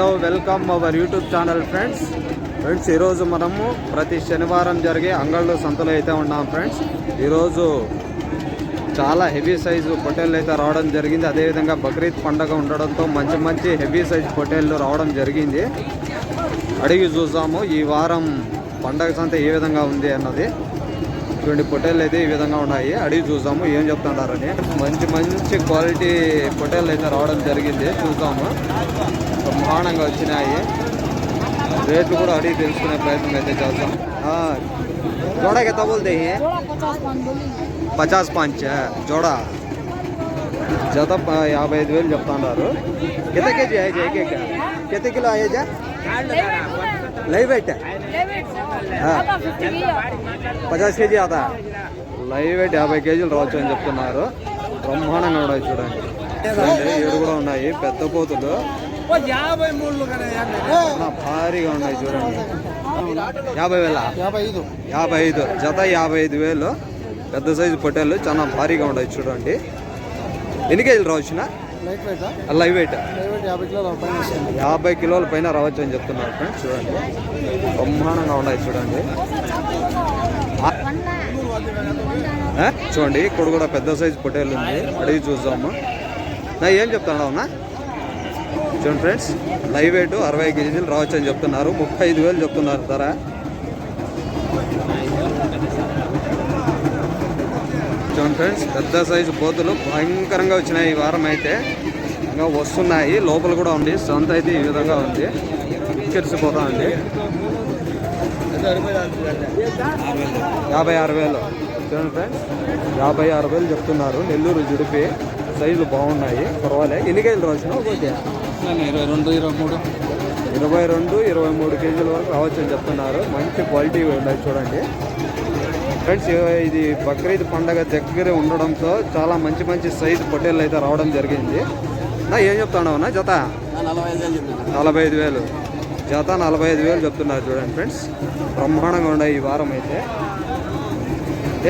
Hello welcome our YouTube channel friends. Friends ఈరోజు మనము ప్రతి శనివారం జరిగే అంగళ్ళు సంతలో అయితే ఉన్నాం ఫ్రెండ్స్. ఈరోజు చాలా హెవీ సైజు పొటేళ్ళు అయితే రావడం జరిగింది. అదేవిధంగా బక్రీద్ పండగ ఉండడంతో మంచి మంచి హెవీ సైజు పొటేళ్ళు రావడం జరిగింది. అడిగి చూసాము ఈ వారం పండగ సంత ఏ విధంగా ఉంది అన్నది. ఇటువంటి పొటేళ్ళు అయితే ఈ విధంగా ఉన్నాయి. అడిగి చూసాము ఏం చెప్తుంటారని. మంచి మంచి క్వాలిటీ పొటేళ్ళు అయితే రావడం జరిగింది. చూసాము. బ్రహ్మాండంగా వచ్చినాయి. రేట్లు కూడా అడిగి తెలుసుకునే ప్రయత్నం అయితే చేద్దాం. ఆ, జోడా కింద బోల్తే పచాస్ పాంచ్ జోడా. జత యాభై ఐదు వేలు చెప్తున్నారు ఎంత కేజీ అయ్యా కేక్? కింద కిలో అయ్యా లైవ్ వెయిట్ పచాస్ కేజీ అదా? లైవ్ వెయిట్ యాభై కేజీలు రావచ్చు అని చెప్తున్నారు. బ్రహ్మాండంగా ఉన్నాయి చూడండి. చూడండి ఏడు కూడా ఉన్నాయి. పెద్ద పోతులు. యాభై మూడు భారీగా ఉన్నాయి చూడండి. యాభై వేల. యాభై ఐదు. యాభై ఐదు. జత యాభై ఐదు వేలు. పెద్ద సైజు పొట్టేళ్ళు చాలా భారీగా ఉన్నాయి చూడండి. ఎన్ని కేజీలు రావచ్చునా లైట్ వెయిట్ లైవ్ వెయిట్ యాభై కిలోల పైన వస్తుంది. యాభై కిలోల పైన రావచ్చు అని చెప్తున్నారు ఫ్రెండ్స్ చూడండి. బ్రహ్మాండంగా ఉన్నాయి చూడండి. చూడండి ఇక్కడ కూడా పెద్ద సైజు పొట్టేలు ఉంది. అడిగి చూద్దాము. నా ఏం చెప్తాను అవునా చూడండి ఫ్రెండ్స్ లైవ్ వెయిట్ అరవై కేజీలు రావచ్చు అని చెప్తున్నారు. ముప్పై ఐదు వేలు చెప్తున్నారు ధర. చూడండి ఫ్రెండ్స్ పెద్ద సైజు బోతులు భయంకరంగా వచ్చినాయి ఈ వారం అయితే. ఇంకా వస్తున్నాయి లోపల కూడా ఉంది. సొంత అయితే ఈ విధంగా ఉంది. కిరిసిపోతా ఉంది. యాభై ఆరు వేలు. చూడండి ఫ్రెండ్స్ యాభై ఆరు వేలు చెప్తున్నారు. నెల్లూరు జుడిపి. సైజులు బాగున్నాయి పర్వాలే. ఎన్ని కేజీలు రాసిన ఒకటి ఇరవై రెండు ఇరవై మూడు. ఇరవై రెండు ఇరవై మూడు కేజీల వరకు రావచ్చు అని చెప్తున్నారు. మంచి క్వాలిటీ ఉన్నాయి చూడండి. ఫ్రెండ్స్ ఇది బక్రీద్ పండగ దగ్గరే ఉండడంతో చాలా మంచి మంచి సైజు పొట్టేళ్ళు అయితే రావడం జరిగింది. నా ఏం చెప్తాను అన్న జత? నలభై ఐదు వేలు చెప్పిన నలభై ఐదు వేలు. జత నలభై ఐదు వేలు చెప్తున్నారు చూడండి ఫ్రెండ్స్. బ్రహ్మాండంగా ఉన్నాయి ఈ వారం అయితే.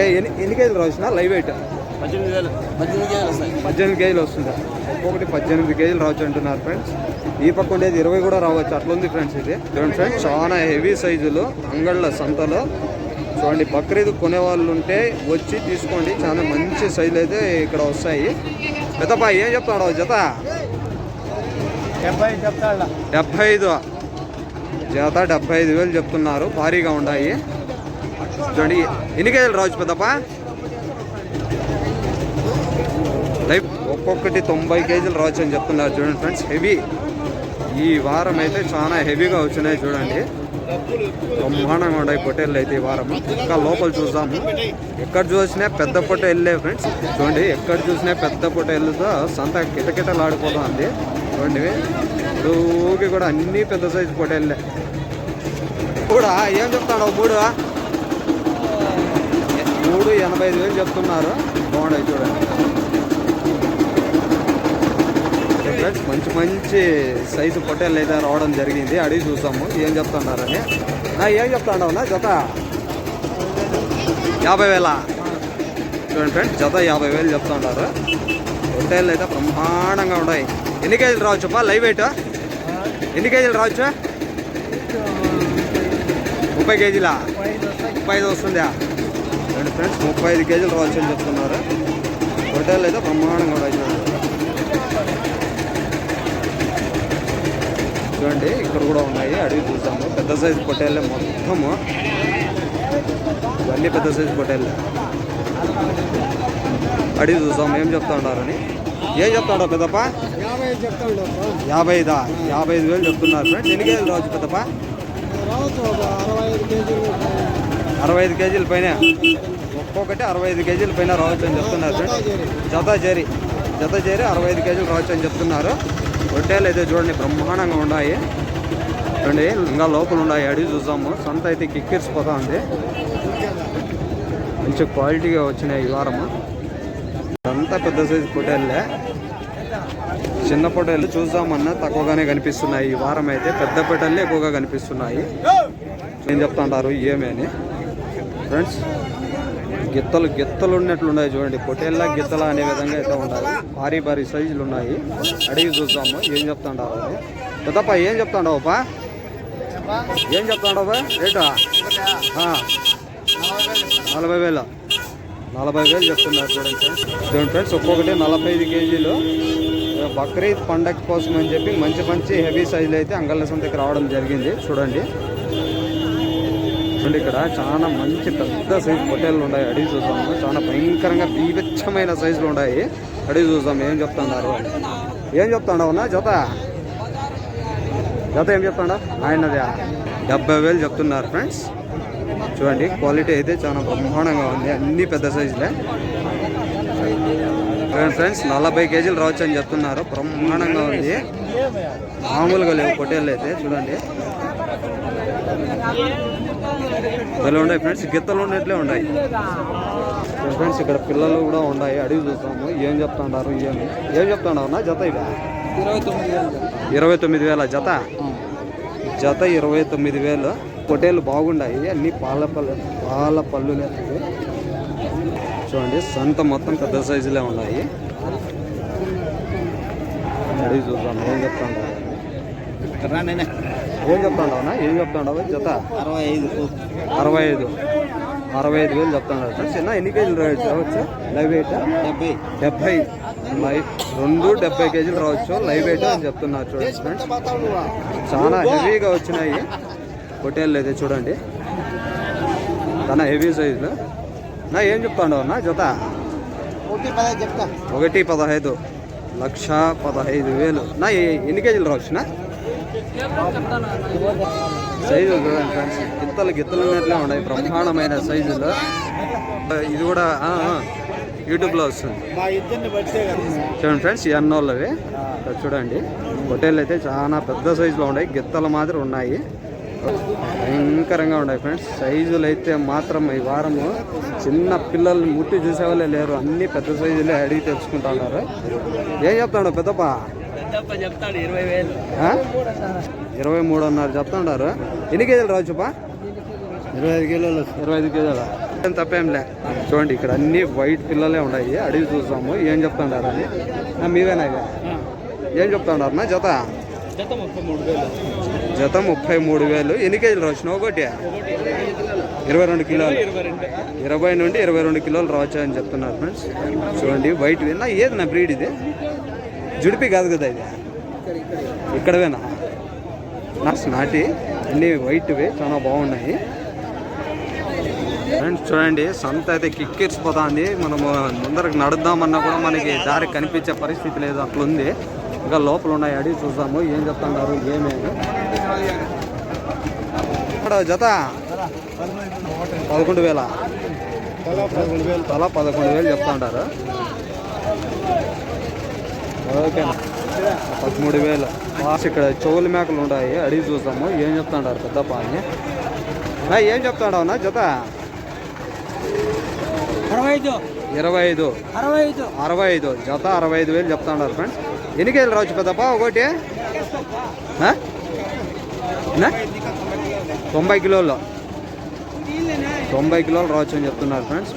ఏ ఎన్ని ఎన్ని కేజీలు రాసిన లైవ్ వెయిట్ పద్దెనిమిది వేలు పద్దెనిమిది కేజీలు వస్తాయి. పద్దెనిమిది కేజీలు వస్తుంది? ఒక్కొక్కటి పద్దెనిమిది కేజీలు రావచ్చు అంటున్నారు ఫ్రెండ్స్ ఈ పక్క ఉండేది ఇరవై కూడా రావచ్చు అట్లుంది ఫ్రెండ్స్ ఇది. చూడండి ఫ్రెండ్స్ చాలా హెవీ సైజులు అంగళ్ళ సంతలో. చూడండి బక్రీద్ కొనే వాళ్ళు ఉంటే వచ్చి తీసుకోండి. చాలా మంచి సైజులు అయితే ఇక్కడ వస్తాయి. పెద్దపా ఏం చెప్తాడు జత? డెబ్బై డెబ్బై ఐదు జత డెబ్బై ఐదు వేలు చెప్తున్నారు భారీగా ఉన్నాయి. చూడండి ఎన్ని కేజీలు రావచ్చు పెద్దప్ప లైఫ్ ఒక్కొక్కటి తొంభై కేజీలు రావచ్చు అని చెప్తున్నారు చూడండి ఫ్రెండ్స్. హెవీ. ఈ వారం అయితే చాలా హెవీగా వచ్చినాయి చూడండి. బ్రహ్మాండంగా ఉన్నాయి పొట్టేళ్ళు అయితే ఈ వారం ఇంకా లోపల చూద్దాము. ఎక్కడ చూసినా పెద్ద పొట్టేళ్ళే ఫ్రెండ్స్. చూడండి ఎక్కడ చూసినా పెద్ద పొట్టేళ్ళతో సంత కిటకిటలాడిపోతుంది చూడండి ఊకి కూడా అన్ని పెద్ద సైజు పొట్టేళ్ళే. కూడా ఏం చెప్తాడు మూడు మూడు ఎనభై ఐదు వేలు చెప్తున్నారు. బాగున్నాయి చూడండి. ఫ్రెండ్స్ మంచి మంచి సైజు పొట్టేళ్ళు అయితే రావడం జరిగింది. అడిగి చూసాము. ఏం చెప్తున్నారని. నా ఏం చెప్తాడవునా జత? యాభై వేల? చూడండి ఫ్రెండ్స్ జత యాభై వేలు చెప్తున్నారు. పొట్టేళ్ళు అయితే బ్రహ్మాండంగా ఉన్నాయి. ఎన్ని కేజీలు రావచ్చుపా లైవ్ వెయిట్? ఎన్ని కేజీలు రావచ్చు? ముప్పై కేజీలా? ముప్పై ఐదు వస్తుందా? రెండు ఫ్రెండ్స్ ముప్పై ఐదు కేజీలు రావచ్చు అని చెప్తున్నారు. పొట్టేళ్ళు అయితే బ్రహ్మాండంగా ఉన్నాయి. చూడండి ఇక్కడ కూడా ఉన్నాయి. అడిగి చూసాము పెద్ద సైజు పొట్టేళ్ళే మొత్తము. ఇవన్నీ పెద్ద సైజు పొట్టేళ్ళే. అడిగి చూసాము ఏం చెప్తా ఉన్నారని. ఏం చెప్తాడో పెద్దప్ప? యాభై ఐదా యాభై ఐదు వేలు చెప్తున్నారు ఫ్రెండ్స్ ఎన్ని కేజీలు రావచ్చు పెద్దప్ప? అరవై ఐదు అరవై ఐదు కేజీల పైన. ఒక్కొక్కటి అరవై ఐదు కేజీల పైన రావచ్చు అని చెప్తున్నారు ఫ్రెండ్స్ జత చేరి జత చేరి అరవై ఐదు కేజీలు రావచ్చు అని చెప్తున్నారు. రొట్టెలు అయితే చూడండి బ్రహ్మాండంగా ఉన్నాయి. చూడండి ఇంకా లోపల ఉన్నాయి. అడిగి చూసాము సొంత అయితే కిక్కిరిసిపోతా ఉంది. మంచి క్వాలిటీగా వచ్చినాయి ఈ వారము. అంతా పెద్ద సైజు పొటేళ్ళే. చిన్న పొటేళ్ళు చూసామన్నా తక్కువగానే కనిపిస్తున్నాయి. ఈ వారం అయితే పెద్ద పొటేళ్ళే ఎక్కువగా కనిపిస్తున్నాయి. ఏం చెప్తాంటారు ఏమి అని. ఫ్రెండ్స్ గిత్తలు గిత్తలు ఉన్నట్లున్నాయి చూడండి. పొటేళ్ళ గిత్తల అనే విధంగా అయితే ఉండాలి. భారీ భారీ సైజులు ఉన్నాయి. అడిగి చూద్దాము ఏం చెప్తుంటారు పెద్దప్ప ఏం చెప్తాండవు పా ఏం చెప్తాండవు రేటా? నలభై వేల. నలభై వేలు చెప్తున్నారు చూడండి ఫ్రెండ్స్. చూడండి ఫ్రెండ్స్ ఒక్కొక్కటి నలభై ఐదు కేజీలు. బక్రీద్ పండగ కోసం అని చెప్పి మంచి మంచి హెవీ సైజులు అయితే అంగళ్ళ సంతకి రావడం జరిగింది. చూడండి. చూడండి ఇక్కడ చాలా మంచి పెద్ద సైజు పొట్టేళ్ళు ఉన్నాయి. అడిగి చూసాము చాలా భయంకరంగా బీభత్సమైన సైజులు ఉన్నాయి. అడిగి చూసాం ఏం చెప్తున్నారు? ఏం చెప్తాడవునా జత. జత ఏం చెప్తాడా? ఆయనది. డెబ్బై వేలు చెప్తున్నారు ఫ్రెండ్స్ చూడండి క్వాలిటీ అయితే చాలా బ్రహ్మాండంగా ఉంది. అన్ని పెద్ద సైజులే ఫ్రెండ్స్ నలభై కేజీలు రావచ్చు అని చెప్తున్నారు. బ్రహ్మాండంగా ఉంది. మామూలుగా లేవు పొట్టేళ్ళు అయితే. చూడండి. భలే ఉన్నాయి ఫ్రెండ్స్ గిత్తలు ఉన్నట్లే ఉన్నాయి. ఫ్రెండ్స్ ఇక్కడ పిల్లలు కూడా ఉన్నాయి. అడిగి చూస్తాము. ఏం చెప్తున్నారు? ఏమి ఏం చెప్తున్నారు నా జత ఇక. ఇరవై తొమ్మిది వేలు జత. జత ఇరవై తొమ్మిది వేలు. పొటేలు బాగున్నాయి. అన్ని పాల పళ్ళు పాల పళ్ళులే. ఇవి. చూడండి సంత మొత్తం పెద్ద సైజులే ఉన్నాయి. అడిగి చూద్దాం. ఏం చెప్తాండవు ఏం చెప్తాండవునా ఏం చెప్తాండవు? జత? అరవై ఐదు అరవై ఐదు అరవై ఐదు వేలు చెప్తాను ఫ్రెండ్స్ చిన్న ఎన్ని కేజీలు రావచ్చు? లైవ్ వెయిట్ డెబ్బై. డెబ్బై. రెండు డెబ్బై కేజీలు రావచ్చు. లైవ్ వెయిట్ అని చెప్తున్నారు చూడండి ఫ్రెండ్స్. చాలా హెవీగా వచ్చినాయి. పొట్టేళ్ళు అయితే చూడండి. చాలా హెవీ సైజులు. నా ఏం చెప్తాడు నా జత? ఒకటి పదహైదు లక్ష పదహైదు వేలు. నా ఎన్ని కేజీలు రావచ్చు నా సైజులు చూడండి ఫ్రెండ్స్. గిత్తలు గిత్తలు ఉన్నట్లే ఉన్నాయి. బ్రహ్మాండమైన సైజులు. ఇది కూడా యూట్యూబ్లో వస్తుంది. చూడండి ఫ్రెండ్స్ ఈ అన్నోళ్ళవి. ఇక్కడ చూడండి. హోటల్ అయితే చాలా పెద్ద సైజులో ఉన్నాయి. గిత్తల మాదిరి ఉన్నాయి. భయంకరంగా ఉన్నాయి ఫ్రెండ్స్. సైజులు అయితే మాత్రం ఈ వారము చిన్న పిల్లల్ని ముట్టి చూసేవాళ్ళే లేరు. అన్ని పెద్ద సైజులే అడిగి తెచ్చుకుంటా ఉన్నారు. ఏం చెప్తాడు పెద్దప్ప? ఇరవై? ఇరవై మూడున్నర చెప్తుండారు. ఎన్ని కేజీలు రావచ్చుపా ఇరవై ఐదు కిలోలు ఇరవై ఐదు కేజీల? ఏం తప్పేంలే. చూడండి ఇక్కడ అన్ని వైట్ పిల్లలే ఉన్నాయి అడిగి చూసాము ఏం చెప్తుండారు అని. మీవేనా ఇక? ఏం చెప్తున్నారు నా జత? జత ముప్పై మూడు వేలు. జత ముప్పై మూడు వేలు. ఎన్ని కేజీలు రావచ్చు? ఒకటి? ఇరవై రెండు కిలోలు. ఇరవై నుండి ఇరవై రెండు కిలోలు రావచ్చు అని చెప్తున్నారు ఫ్రెండ్స్. చూడండి వైట్ విన్నా ఏది నా బ్రీడ్ ఇది? జుడిపి కాదు కదా ఇది? ఇక్కడవేనా? నా నాటి. అన్ని వైట్వి చాలా బాగున్నాయి. ఫ్రెండ్స్ చూడండి సంత అయితే కిక్కిరిసిపోతుంది. మనము ముందరకు నడుద్దామన్నా కూడా మనకి దారి కనిపించే పరిస్థితి లేదు అట్లుంది. ఇంకా లోపల ఉన్నాయి అడిగి చూసాము ఏం చెప్తున్నారు ఏమేమి. ఇక్కడ జత పదకొండు వేల. పదకొండు వేలు తలా పదకొండు వేలు చెప్తా ఉంటారు. ఓకేనా పదమూడు వేలు. లాస్ట్ ఇక్కడ చెవుల మేకలు ఉన్నాయి అడిగి చూసాము ఏం చెప్తాడారు పెద్దప్ప అని నా ఏం చెప్తాడవునా జత? అరవై ఐదు ఇరవై ఐదు అరవై ఐదు అరవై ఐదు జత అరవై ఐదు వేలు చెప్తా ఉన్నారు ఫ్రెండ్స్ ఎన్ని కేజీలు రావచ్చు పెద్దప్ప ఒకటి? నా? తొంభై కిలోలు. తొంభై కిలోలు రావచ్చు అని చెప్తున్నారు ఫ్రెండ్స్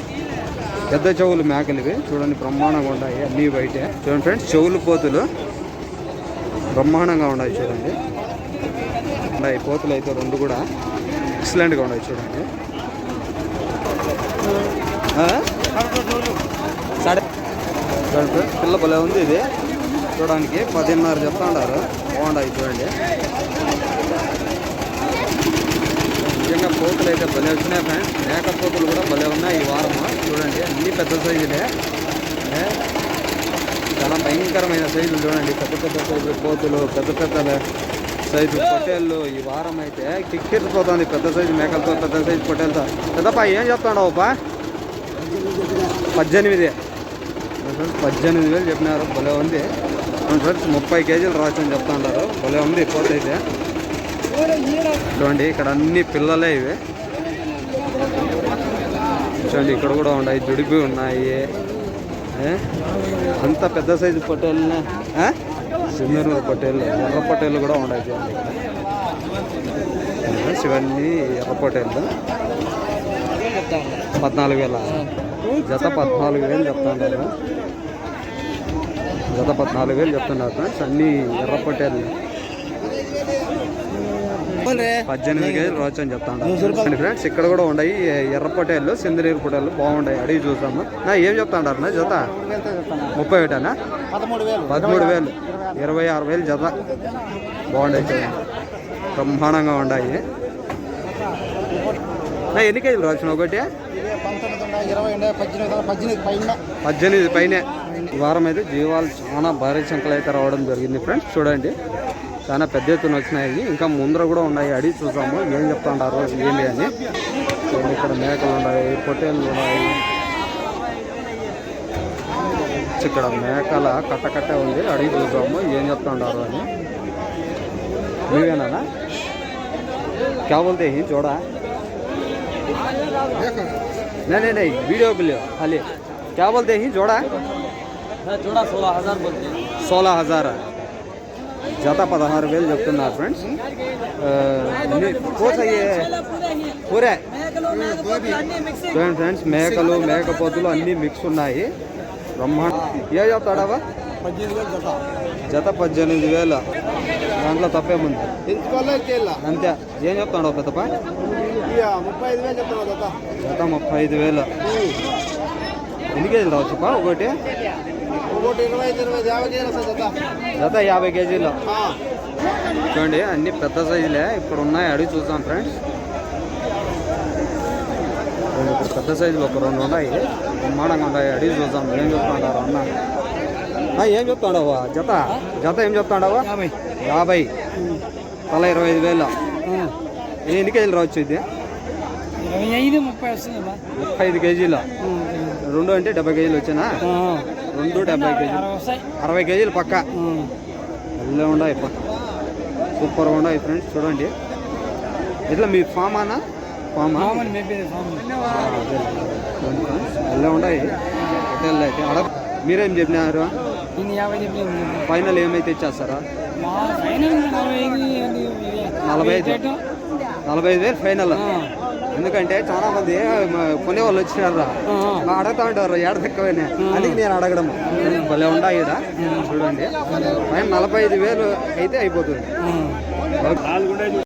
పెద్ద చెవులు మేకలు ఇవి చూడండి బ్రహ్మాండంగా ఉన్నాయి. అన్నీ బయటే చూడండి ఫ్రెండ్స్ చెవులు పోతులు బ్రహ్మాండంగా ఉన్నాయి చూడండి. ఉన్నాయి పోతులు అయితే రెండు కూడా. ఎక్సలెంట్గా ఉన్నాయి చూడండి. ఆ? సరే చూడండి పిల్ల భలే ఉంది ఇది. చూడడానికి పదిన్నర చెప్తా ఉన్నారు. బాగుండాయి చూడండి. నిజంగా పోతులు అయితే భలే వచ్చినాయి ఫ్రెండ్స్. మేక పోతులు కూడా భలే ఉన్నాయి ఈ వారం చూడండి అన్ని పెద్ద సైజులే. చాలా భయంకరమైన సైజులు చూడండి. పెద్ద పెద్ద సైజు పోతులు పెద్ద పెద్ద సైజు పొట్టేళ్ళు ఈ వారం అయితే కిక్కిరిపోతుంది పెద్ద సైజు మేకలతో పెద్ద సైజు పొట్టేలతో పెద్దప్ప ఏం చెప్తాడవప్పా పద్దెనిమిది. ఫ్రెండ్స్ పద్దెనిమిది వేలు చెప్పినారు. భలే ఉంది. ఫ్రెండ్స్ ముప్పై కేజీలు రావచ్చు అని చెప్తా ఉంటారు భలే ఉంది కోత అయితే చూడండి ఇక్కడ అన్ని పిల్లలే ఇవి. చూడండి ఇక్కడ కూడా ఉన్నాయి జుడిపి ఉన్నాయి. అంత పెద్ద సైజు పొట్టేళ్ళనే? సింధూరు పొట్టేళ్ళు ఎర్ర పొట్టేళ్ళు కూడా ఉన్నాయి చూడండి ఇక్కడ. ఇవన్నీ ఎర్ర పొట్టేళ్ళు. పద్నాలుగు వేల. జత పద్నాలుగు వేలు చెప్తున్నారు జత పద్నాలుగు వేలు చెప్తున్నారు అన్నీ ఎర్ర పొట్టేళ్ళు. పద్దెనిమిది కేజీలు రోజు అని చెప్తాను. ఫ్రెండ్స్ ఇక్కడ కూడా ఉన్నాయి ఎర్ర పొటేళ్ళు సిందనీరు పొటేళ్ళు బాగున్నాయి అడిగి చూసాము నా ఏం చెప్తాండారు? నా జత? ముప్పై ఒకటేనా? పదమూడు వేలు. ఇరవై ఆరు. వేలు జత. బాగుంటాయి చూడండి. బ్రహ్మాండంగా ఉన్నాయి నా ఎన్ని కేజీలు రాసిన ఒకటి? పద్దెనిమిది పైన. పద్దెనిమిది పైనే. ఈ వారం అయితే జీవాలు చాలా భారీ సంఖ్యలో అయితే రావడం జరిగింది ఫ్రెండ్స్. చూడండి. చాలా పెద్ద ఎత్తున వచ్చినాయి ఇంకా ముందర కూడా ఉన్నాయి అడిగి చూసాము ఏం చెప్తుంటారు ఏంటి అని చూడండి, ఇక్కడ మేకలు ఉన్నాయి పొట్టేళ్ళు ఉన్నాయి ఇక్కడ మేకల కట్ట కట్ట ఉంది అడిగి చూసాము ఏం చెప్తుంటారు అని మీవేనా क्या बोलते हैं जोड़ा नहीं नहीं नहीं वीडियो के लिए खाली क्या बोलते हैं जोड़ा చూడ సోలా హజార్ బోల్తే సోలా హజార్ జత పదహారు వేలు చెప్తున్నారు ఫ్రెండ్స్ పోసాయి పూరే చూడండి ఫ్రెండ్స్ మేకలు మేకపోతులు అన్నీ మిక్స్ ఉన్నాయి. బ్రహ్మాండ ఏ చెప్తాడావా జత పద్దెనిమిది వేలు. దాంట్లో తప్పేముంది? అంతే. ఏం చెప్తాడు పెద్దప ఇక ముప్పై ఐదు వేలు. చెప్తున్నా జత ముప్పై ఐదు వేలు ఎన్ని కేజీలు రావచ్చుపా ఒకటి? జత యాభై కేజీలు. చూడండి అన్ని పెద్ద సైజులే. ఇక్కడ ఉన్నాయి అడిగి చూద్దాం ఫ్రెండ్స్. పెద్ద సైజులు ఒక రెండు ఉన్నాయి. బ్రహ్మాండంగా ఉన్నాయి అడిగి చూద్దాం. ఏం చెప్తాడారు అన్న? ఏం చెప్తాడావా? జత? జత ఏం చెప్తాడావా? యాభై. తల ఇరవై ఐదు వేలు. ఎన్ని కేజీలు రావచ్చు ఇది? ముప్పై ఐదు కేజీలు. రెండు అంటే డెబ్బై కేజీలు వచ్చినా? రెండు డెబ్బై కేజీలు. అరవై కేజీలు పక్క. అల్లే ఉన్నాయి పక్క. సూపర్గా ఉన్నాయి ఫ్రెండ్స్ చూడండి. ఇట్లా మీ ఫామ్ అనా ఫామా అల్లే ఉన్నాయి అయితే. అడ మీరేం చెప్పినారు? ఫైనల్ ఏమైతే ఇచ్చేస్తారా? నలభై ఐదు నలభై ఐదు. వేలు ఫైనల్ ఎందుకంటే చాలా మంది కొనే వాళ్ళు వచ్చినారు అడుగుతా ఉంటారు ఏడ తక్కువనే అందుకే నేను అడగడం. భలే ఉండా ఈడ. చూడండి. నలభై ఐదు వేలు అయితే అయిపోతుంది.